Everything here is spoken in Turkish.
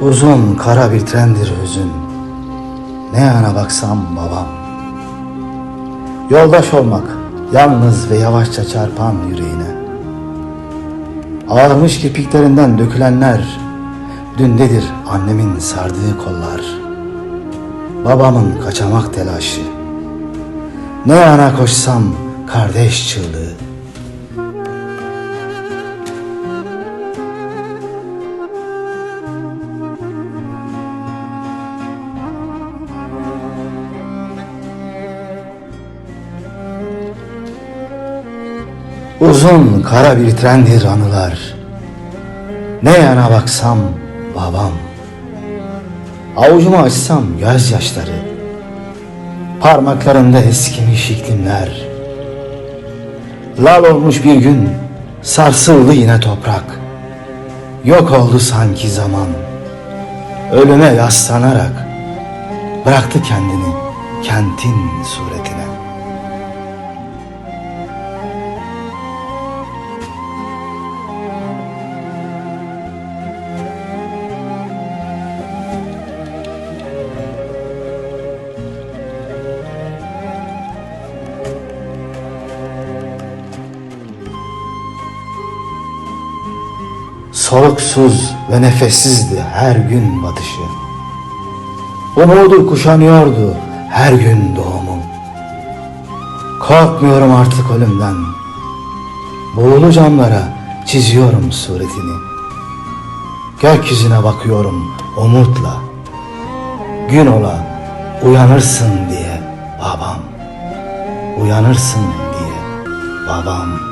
Uzun kara bir trendir hüzün. Ne yana baksam babam. Yoldaş olmak yalnız ve yavaşça çarpan yüreğine. Ağarmış kirpiklerinden dökülenler dündedir annemin sardığı kollar. Babamın kaçamak telaşı. Ne yana koşsam kardeş çığlığı. Uzun kara bir trendir anılar. Ne yana baksam babam. Avucumu açsam gözyaşları. Parmaklarımda eskimiş iklimler. Lal olmuş bir gün sarsıldı yine toprak. Yok oldu sanki zaman. Ölüme yaslanarak bıraktı kendini kentin suretine. Soluksuz ve nefessizdi her gün batışı. Umudu kuşanıyordu her gün doğumum. Korkmuyorum artık ölümden. Buğulu camlara çiziyorum suretini. Gökyüzüne bakıyorum umutla. Gün ola uyanırsın diye babam. Uyanırsın diye babam.